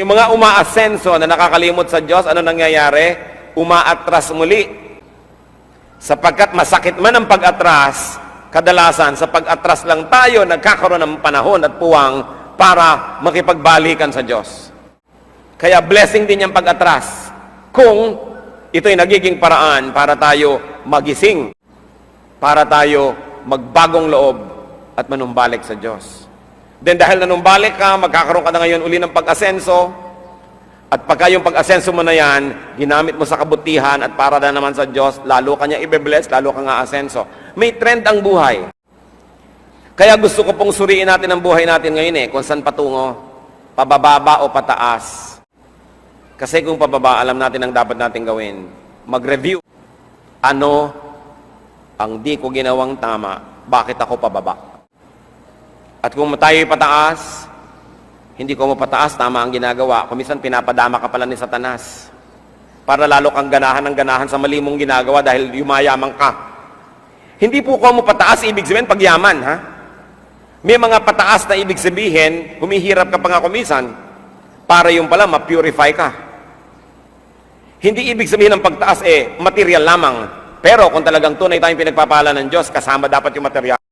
Yung mga umaasenso na nakakalimot sa Diyos, ano nangyayari? Umaatras muli. Sapagkat masakit man ang pag-atras, kadalasan sa pag-atras lang tayo nagkakaroon ng panahon at puwang para makipagbalikan sa Diyos. Kaya blessing din yung pag-atras kung ito'y nagiging paraan para tayo magising, para tayo magbagong loob at manumbalik sa Diyos. Then dahil nanumbalik ka, magkakaroon ka na ngayon uli ng pag-asenso, at pagka yung pag-asenso mo na yan, ginamit mo sa kabutihan at para na naman sa Diyos, lalo ka niya ibe-bless, lalo ka nga asenso. May trend ang buhay. Kaya gusto ko pong suriin natin ang buhay natin ngayon eh, kung saan patungo, pabababa o pataas. Kasi kung pababa, alam natin ang dapat natin gawin. Mag-review. Ano ang di ko ginawang tama? Bakit ako pababa? At kung tayo'y pataas, hindi ko mo pataas, tama ang ginagawa. Kumisan pinapadama ka pala ni Satanas. Para lalo kang ganahan ng ganahan sa mali mong ginagawa dahil yumayaman ka. Hindi po ko mo pataas, ibig sabihin pagyaman, ha? May mga pataas na ibig sabihin, humihirap ka pa nga kumisan, para yung pala, ma-purify ka. Hindi ibig sabihin ng pagtaas eh, material lamang. Pero kung talagang tunay tayong pinagpapala ng Diyos, kasama dapat yung material.